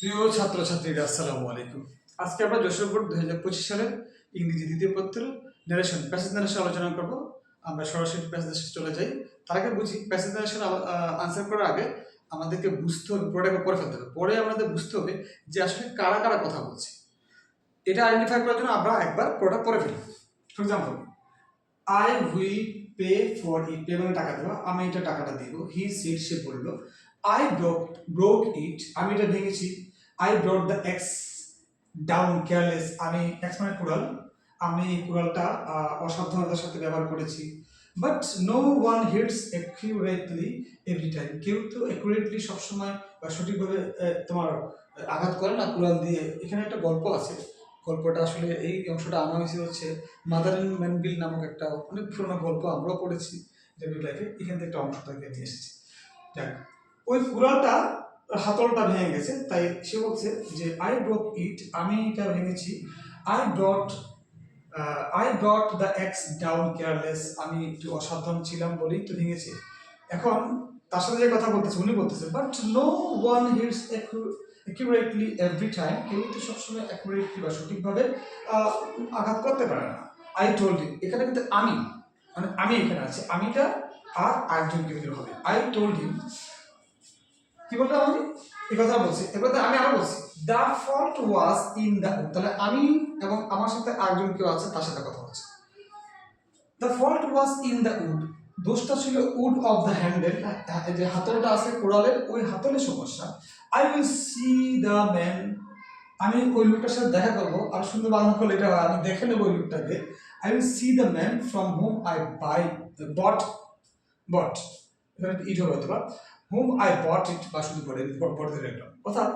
প্রিয় ছাত্রছাত্রীরা, আসসালামু আলাইকুম। আজকে আমরা যশোর বোর্ড দুই হাজার পঁচিশ সালের ইংরেজি দ্বিতীয় পত্র ন্যারেশন প্যাসেজ ন্যারেশন আলোচনা করব। আমরা সরাসরি প্যাসেজ চলে যাই। তার আগে বুঝি প্যাসেজ ন্যারেশন আনসার করার আগে আমাদেরকে বুঝতে হবে পুরোটাকে পড়ে ফেলতে হবে। পরে আমাদের বুঝতে হবে যে আসলে কারা কারা কথা বলছে। এটা আইডেন্টিফাই করার জন্য আমরা একবার পুরোটা পরে ফেলি। For example I will pay for it pay মানে টাকা দেওয়া। আমি এটা টাকাটা দিব। হি সিট সে বলল আই ব্রোক ব্রোক ইট আমি এটা ভেঙেছি। I brought the axe down careless আমি এক্স মানে কুড়াল। আমি এই কুড়ালটা অসাবধানতার সাথে ব্যবহার করেছি। But no one hits accurately every time কেউ তো অ্যাকুরেটলি সবসময়, বা সঠিকভাবে তোমার আঘাত করে না কুড়াল দিয়ে। এখানে একটা গল্প আছে। গল্পটা আসলে এই অংশটা আনা হয়েছে হচ্ছে মাদার অ্যান্ড ম্যানবিল নামক একটা অনেক পুরোনো গল্প আমরাও পড়েছি। ডেভিড লাইফে এখান থেকে একটা অংশ থেকে নিয়ে এসেছি। যাক ওই কুড়ালটা হাতলটা ভেঙে গেছে, তাই সে বলছে যে আই ব্রোক ইট আমি এটা ভেঙেছি। I dot I dot the axe down careless আমি একটু অসাবধান ছিলাম বলেই তো ভেঙেছে। এখন তার সাথে যে কথা বলতেছে, উনি বলতেছে but no one hits accurately every time কেউ তো সবসময় অ্যাকুরেটলি বা সঠিকভাবে আঘাত করতে পারে না। আই টোল্ড হিম এখানে কিন্তু আমি মানে আমি এখানে আছি, আমিটা আর আরেকজন কেউ হবে। আই টোল্ড হিম কি বললাম আমি এই কথা বলছি। এবার আমি আরও বলছি। The fault was in the তাহলে আমি এবং আমার সাথে আরেকজন কেউ আছে, তার সাথে কথা বলছি। The fault was in the wood দোষটা ছিল উড অফ দ্য হ্যান্ডেল যে হাতলটা আছে কোড়ালের, ওই হাতলের সমস্যা। I will see the man আমি ওই লোকটার সাথে দেখা করব। আর সুন্দর বাংলা করলে এটা আমি দেখে নেব ওই লোকটাকে I will see the man from home I buy bought bought it হবে অথবা হুম আই বট ইট বা শুধু পড়ে পড়তে রাখলাম অর্থাৎ,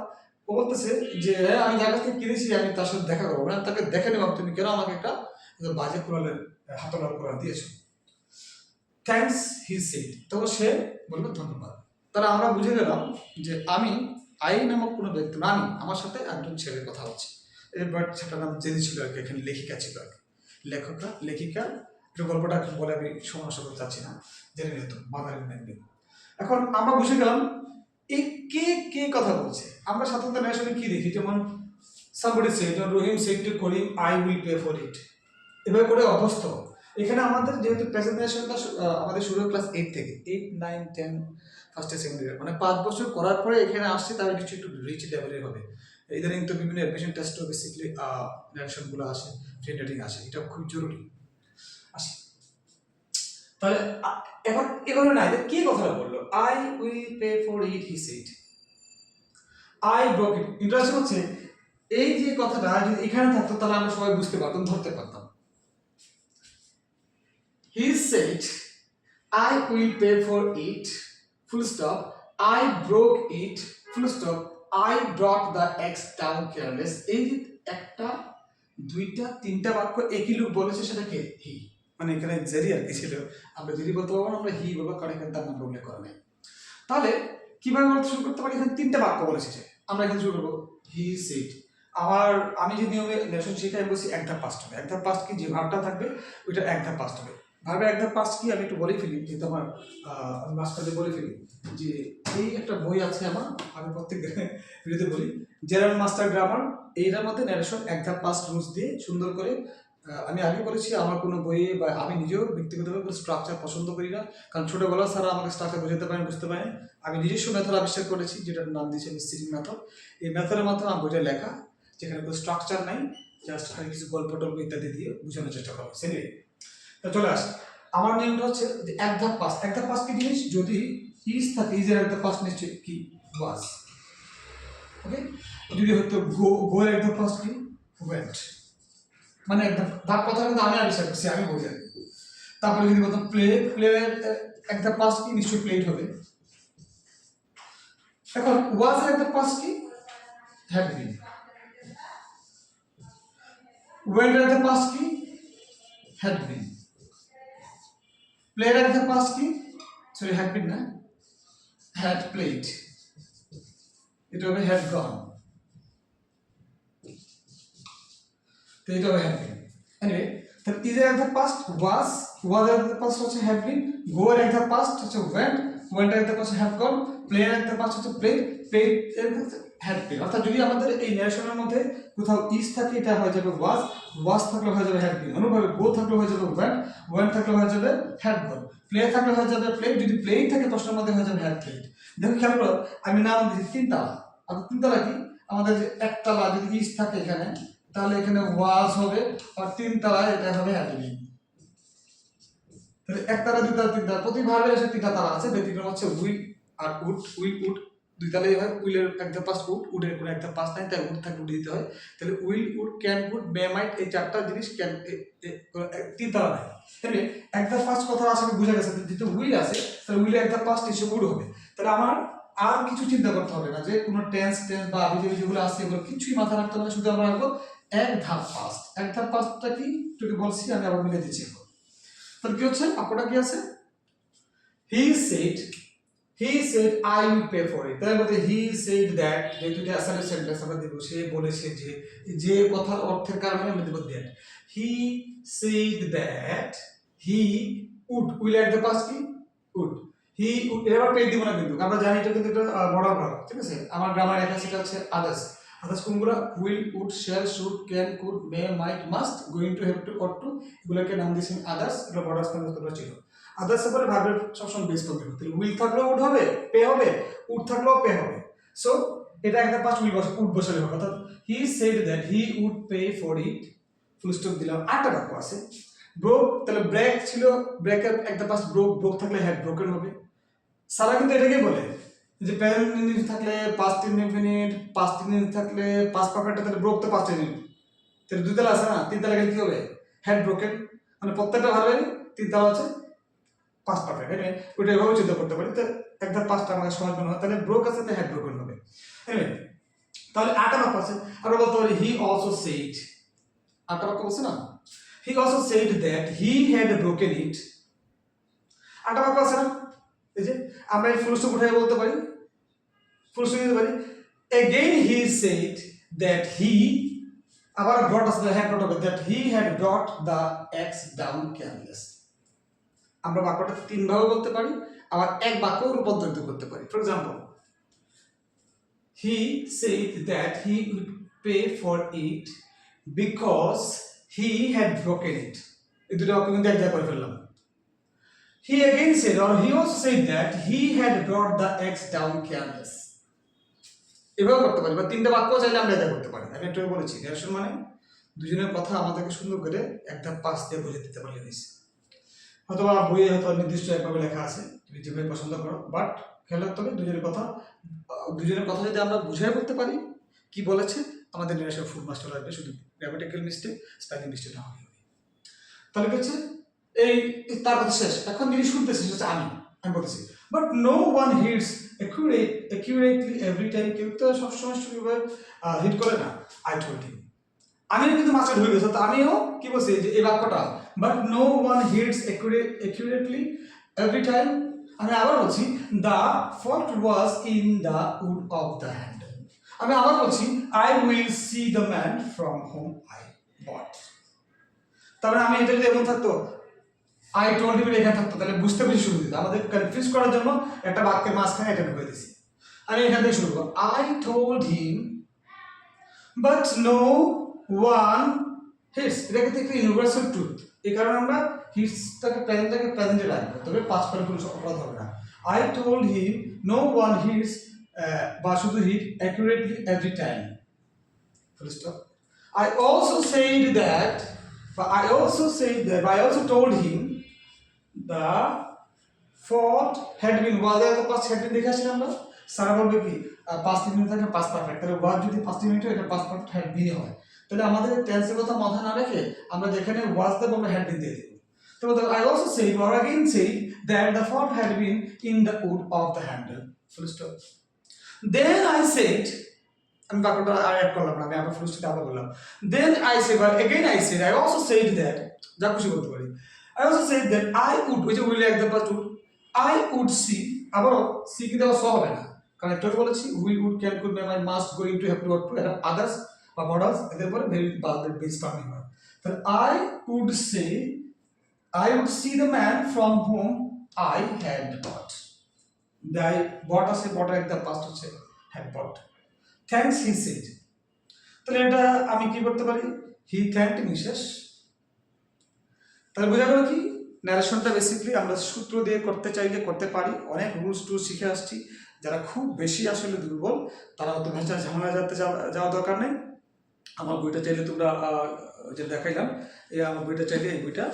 ও বলতেছে যে হ্যাঁ আমি যার কাছ থেকে কিনেছি, আমি তার সাথে দেখা করব। মানে তাকে দেখে নেবাম তুমি কেন আমাকে একটা বাজে কোরআনের হাতলার কোরআন দিয়েছ? থ্যাঙ্কস হি সেড তো সে বলবে, ধন্যবাদ। তাহলে আমরা বুঝে গেলাম যে, আমি আই নামক কোনো ব্যক্তি না আমি আমার সাথে একজন ছেলের কথা হচ্ছে এবার সেটার নাম জেদি ছিল আর কি, এখানে লেখিকা ছিল আর কি। লেখকরা, লেখিকা, একটু গল্পটা বলে আমি সমস্যা করতে চাচ্ছি না। জেনে নিত মাদার ম্যানবিল এখন আমরা বুঝে গেলাম এই কে কে কথা বলছে? আমরা সাধারণত ন্যাশনে কি দেখি? যেমন সামবডি সে যেমন Rahim said Karim I will pay for it এভাবে করে অভ্যস্ত। এখানে আমাদের যেহেতু প্রেজেন্টেশনটা আমাদের শুরু ক্লাস এইট থেকে। Eight nine ten first year second year মানে পাঁচ বছর করার পরে এখানে আসছে, তাহলে কিছু একটু রিচ লেভেলের হবে। ইদানিং তো বিভিন্ন অ্যাডমিশন টেস্টও বেসিকলি ন্যারেশনগুলো আসে ফ্রেন্ড রেটিং আসে। এটা খুব জরুরি। তাহলে এখন এগুলো না, এদের কে কথাটা বলল? I will pay for it he said I broke it interesting হচ্ছে, এই যে কথাটা যদি এখানে থাকতো, তাহলে আমরা সবাই বুঝতে পারতাম, ধরতে পারতাম। He said I will pay for it full stop I broke it full stop I brought the axe down careless এই যে একটা, দুইটা, তিনটা বাক্য একই লোক বলেছে, সেটাকে হি মানে এখানে জেরি আর কি ছিল আমরা জেরি বলতে পারব আমরা হি বলব, কারণ এখানে তার নাম উল্লেখ করা নেই। তাহলে কীভাবে বলতে শুরু করতে পারি? এখানে তিনটা বাক্য বলেছে। আমরা এখানে শুরু করব। হি সেড আমার আমি যে নিয়মে লেসন শিখাই বলছি, এক ধাপ পাস্ট হবে। এক ধাপ পাস্ট কি? যে ভাবটা থাকবে, ওইটা এক ধাপ পাস্ট হবে। ভাবে এক ধাপ পাস্ট কি? আমি একটু বলে ফেলি, যেহেতু আমার আমি মাস্টারদের বলে ফেলি, যে এই একটা বই আছে আমার, আমি প্রত্যেক ভিডিওতে বলি জেরাল মাস্টার গ্রামার এইটার মধ্যে ন্যারেশন এক ধাপ পাস্ট রুলস দিয়ে সুন্দর করে আমি আগে বলেছি, আমার কোনো বইয়ে বা আমি নিজেও ব্যক্তিগতভাবে কোনো স্ট্রাকচার পছন্দ করি না। কারণ ছোটোবেলা স্যার আমাকে স্ট্রাকচার বোঝাতে পারেন, বুঝতে পারেন। আমি নিজস্ব মেথড আবিষ্কার করেছি, যেটার নাম দিয়েছি আমি সিটিং মেথড এই মেথডের মাধ্যমে আমার বইটা লেখা, যেখানে কোনো স্ট্রাকচার নাই জাস্ট খালি কিছু গল্প টল্প ইত্যাদি দিয়ে বোঝানোর চেষ্টা করা হয়েছে। তা চলে আস। আমার নিয়মটা হচ্ছে যে এক ধাপ পাস এক ধাপ পাস কি জিনিস? যদি ইজ থাকে ইজের এক ধাপ পাস নিশ্চয়ই কি? ওয়াজ ওকে যদি হয়তো গো গো এক ধাপ পাস কি? ওয়েন্ট মানে ধাপ কথা কিন্তু আমি আবিষ্কার করছি, আমি বোঝাই তারপরে যদি বলতাম প্লে প্লে একটা পাস কি, নিশ্চয়ই প্লেট হবে। এখন ওয়াজ এর এক ধাপ পাস কি? হ্যাড বিন ওয়েন্ট এর এক পাস কি? হ্যাড বিন এর ধাপ পাস কি? সরি হ্যাড বিন না। হ্যাড প্লেড এটা হবে হ্যাড গন তো এটা হবে হ্যাড বিন এনিওয়ে তাহলে ইজের এক ধাপ পাস্ট ওয়াজ ওয়াজ এর ধাপ পাস্ট হচ্ছে হ্যাড বিন গো এর এক ধাপ পাস্ট হচ্ছে ওয়েন্ট ওয়েন্ট এর ধাপ পাস্ট হ্যাভ গন প্লেন একটা পাস হচ্ছে প্লেন প্লেন হ্যাড প্লেন অর্থাৎ যদি আমাদের এই ন্যারেশনের মধ্যে কোথাও ইস থাকে, এটা হয়ে যাবে ওয়াজ ওয়াজ থাকলে হয়ে যাবে হ্যাড প্লেন অনুভাবে গো থাকলে হয়ে যাবে ওয়েন্ট ওয়েন্ট থাকলে হয়ে যাবে হ্যাড গন প্লে থাকলে হয়ে যাবে প্লেন যদি প্লেন থাকে প্রশ্নের মধ্যে হয়ে যাবে হ্যাড প্লেন দেখো, খেয়াল করো, আমি নাম দিচ্ছি তিনতলা। আর তিনতলা কি? আমাদের যে একতলা যদি ইস থাকে এখানে তাহলে এখানে ওয়াজ হবে আর তিনতলা এটা হবে হ্যাড প্লেন তাহলে একতলা দুইতলা তিনতলা প্রতিভাবে এসে তিনটা তারা আছে, ব্যতিক্রম হচ্ছে উইল আর উড উইল উড দুই তালাই হয়, উইলের একটা পাস উড উডের কোনো একটা পাস নাই, তাই উড থাকে উড দিতে হয়। তাহলে will would can would may might এই চারটা জিনিস ক্যান তিন তালা নাই। তাহলে একটা ফার্স্ট কথা আশা বোঝা গেছে, যেহেতু উইল আছে, তাহলে উইলে একটা পাস হিসেবে উড হবে। তাহলে আমার আর কিছু চিন্তা করতে হবে না, যে কোনো টেন্স টেন্স বা আবি যেগুলো আছে, এগুলো কিছুই মাথা রাখতে হবে শুধু আমরা রাখব এক ধাপ পাস্ট এক ধাপ পাস্টটা কি? তোকে বলছি, আমি আবার মিলে দিচ্ছি তাহলে কি হচ্ছে? আপনারা কি আছে? He said he said I will pay for it তার মধ্যে হি সেড দ্যাট যেহেতু এটা অ্যাসাইনের সেন্টেন্স আমরা দেবো, সে বলেছে যে যে কথার অর্থের কারণে আমরা দেবো that he said that he would will at the past কি? উড হি উড এবার পে দিব না কিন্তু, আমরা জানি এটা কিন্তু একটা ভার্ব ঠিক আছে? আমার গ্রামার লেখা সেটা হচ্ছে আদার্স আদার্স কোনগুলো? Will, would shall should, can, could, may, might, must, going to have to ought to, এগুলোকে নাম দিয়েছেন আদার্স, এগুলো বর্ডার্স কন্টেন্ট ছিল। আদার্স এর পরে ভার্বের সবসময় বেস করতে হবে। তাহলে উইল থাকলেও উড হবে, পে হবে, উড থাকলেও পে হবে। সো এটা একটা পাঁচ উইল বসে, উড বসালে হবে। অর্থাৎ he said that he would pay for it full stop দিলাম। আটটা বাক্য আছে। ব্রোক তাহলে ব্রেক ছিল ব্রেকের একটা পাস ব্রোক ব্রোক থাকলে হ্যাড ব্রোকেন হবে। সারা কিন্তু এটাকেই বলে। যে প্রেজেন্ট ইনডিফিনিট থাকলে পাস্ট ইনডিফিনিট পাস্ট ইনডিফিনিট থাকলে পাঁচ পারফেক্ট তাহলে ব্রোক তো পাস্ট ইনডিফিনিট তাহলে দুই তালা আছে না? তিন তালা গেলে কী হবে? হেড ব্রোকেন মানে প্রত্যেকটা ভালো ভাবে তিন তালা আছে পাস্ট পারফেক্ট এনে ওটা এভাবে চিন্তা করতে পারি। তো একদম পাঁচটা আমাকে সমাজ মনে হয় তাহলে ব্রোক আছে তো হেড ব্রোকেন হবে। এনে তাহলে আটা বাক্য আছে। আরও বলতে পারি হি অলসো সেইড আটা বাক্য বলছে না? He also said that he had broken it আটা বাক্য আছে না? এই যে, আমরা এই ফুল স্টপ উঠাই বলতে পারি again he said that he আবার ব্রট আসলে হ্যাড ব্রট হবে that he had brought the axe down canvas আমরা বাক্যটা তিন ভাবে বলতে পারি আবার এক বাক্য রূপান্তরিত করতে পারি। For example he said that he would pay for it because he had broken it এই দুটো বাক্য কিন্তু He again said, or he also said that he had brought the eggs down careless. এভাবে করতে পারি বা তিনটা বাক্য চাইলে আমরা এটা করতে পারি। আমি একটু বলেছি রিহার্সাল মানে দুজনের কথা আমাদেরকে সুন্দর করে একটা পাশ দিয়ে বুঝে দিতে পারলে হয়েছে হয়তো বা বইয়ে হয়তো নির্দিষ্ট একভাবে লেখা আছে, তুমি যেভাবে পছন্দ করো বাট খেয়াল রাখতে হবে দুজনের কথা দুজনের কথা যদি আমরা বুঝাই বলতে পারি, কি বলেছে, আমাদের নিরাশা ফুল মাস্টার লাগবে, শুধু গ্রামাটিক্যাল মিস্টেক স্পেলিং মিস্টেক না হবে তাহলে কি হচ্ছে? এই তার কথা শেষ। এখন যিনি শুনতেছে, সেটা হচ্ছে আমি। আমি বলতেছি but no one hits accurate accurately every time কেউ তো সবসময় হিট করে না আই টোল্ড হিম আমি কিন্তু মাস্টার হয়ে গেছে, তো আমিও কি বলছি যে এই বাক্যটা but no one hits accurately every time আমি আবার বলছি the fault was in the wood of the hand আমি আবার বলছি I will see the man from home I bought তারপরে আমি এটা যদি এমন থাকতো আই টোল্ড হিম এখানে থাকতো তাহলে বুঝতে বেশি শুরু দিত। আমাদের কনফিউজ করার জন্য একটা বাক্যের মাঝখানে এটা ঢুকে দিছি। আমি এখান থেকে শুরু করব। I told him but no one hits এটা কিন্তু একটা ইউনিভার্সাল ট্রুথ এই কারণে আমরা হিটসটাকে প্রেজেন্টটাকে প্রেজেন্টে রাখব। তবে পাঁচ পরে কোনো অপরাধ হবে না। I told him no one hits বা শুধু hit accurately every time. I also said that, but I also said that, I also told him the fault had been was এর পাঁচ had been দেখে আমরা। সারা বলবে কি? পাঁচ মিনিট থাকে পাঁচ পারফেক্ট তাহলে ওয়াজ যদি পাঁচ মিনিট হয় এটা পাঁচ পারফেক্ট হ্যাড বিন হয়। তাহলে আমাদের টেন্সের কথা মাথায় না রেখে আমরা যেখানে ওয়াজ দেবো আমরা হ্যাড বিন দিয়ে দেবো। তো I also say or again say that the fault had been in the wood of the handle. Full stop. Then I said, আমি বাক্যটা আর অ্যাড করলাম না, আমি আবার ফুল স্টপ আবার বললাম। দেন আই সে বা again I say I also said that যা খুশি বলতে পারি। I also said that I would ওই যে will past would I would see আবারও সি কি দেওয়া স হবে না। কারণ একটু বলেছি, will would, can, could may might must going to have to work to এটা আদার্স বা মডেলস এদের পরে ভেরি বাদের বেস ফার্মিং হয় তাহলে I would say I would see the man from home I had got দাই bought আছে বটের একটা পাস্ট হচ্ছে had bought thanks he said তাহলে এটা আমি কি করতে পারি? হি থ্যাঙ্কড মিসেস তাহলে বোঝা গেল কি? ন্যারেশনটা বেসিক্যালি আমরা সূত্র দিয়ে করতে চাইলে করতে পারি। অনেক রুলস টুলস শিখে আসছি। যারা খুব বেশি আসলে দুর্বল, তারা অত ভেজা ঝামেলা যাতে যাওয়া- দরকার নেই। আমার বইটা চাইলে তোমরা যে দেখাইলাম, এই আমার বইটা চাইলে এই বইটা।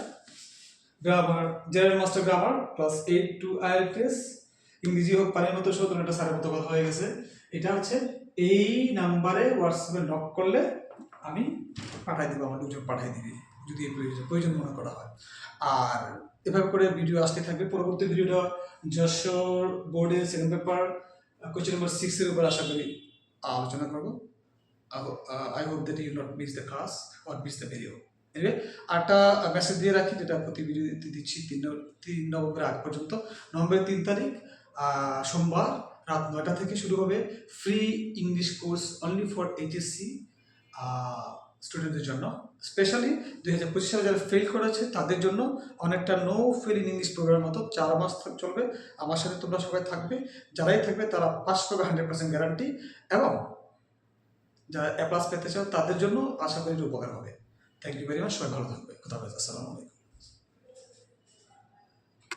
Grammar general master grammar class eight to IELTS ইংরেজি হোক, পানির মতো শোধ এটা স্যারের মতো কথা হয়ে গেছে। এটা হচ্ছে এই নাম্বারে হোয়াটসঅ্যাপে নক করলে আমি পাঠাই দিব, আমার লোকজন পাঠাই দিবি। যদি প্রয়োজন প্রয়োজন মনে করা হয়। আর এভাবে করে ভিডিও আসতে থাকবে। পরবর্তী ভিডিওটা যশোর বোর্ডের সেকেন্ড পেপার কোয়েশ্চেন নাম্বার সিক্সের উপর আশা করি আলোচনা করব। I hope that you not miss the class or miss the video anyway আরটা মেসেজ দিয়ে রাখি, যেটা প্রতি ভিডিওতে দিচ্ছি তিন তিন নভেম্বর আগ পর্যন্ত। নভেম্বরের তিন তারিখ সোমবার রাত নয়টা থেকে শুরু হবে। Free English course only for HSC স্টুডেন্টদের জন্য। স্পেশালি দুই হাজার পঁচিশ সালে যারা ফেল করেছে, তাদের জন্য অনেকটা নো ফেল ইন ইংলিশ প্রোগ্রামের মতো চার মাস চলবে। আমার সাথে তোমরা সবাই থাকবে। যারাই থাকবে, তারা পাস করবে হান্ড্রেড পার্সেন্ট গ্যারান্টি এবং যারা অ্যাপ্লাস পেতে চাও, তাদের জন্য আশা করি উপকার হবে। থ্যাংক ইউ ভেরি মাচ সবাই ভালো থাকবে। কথা আসসালামু আলাইকুম।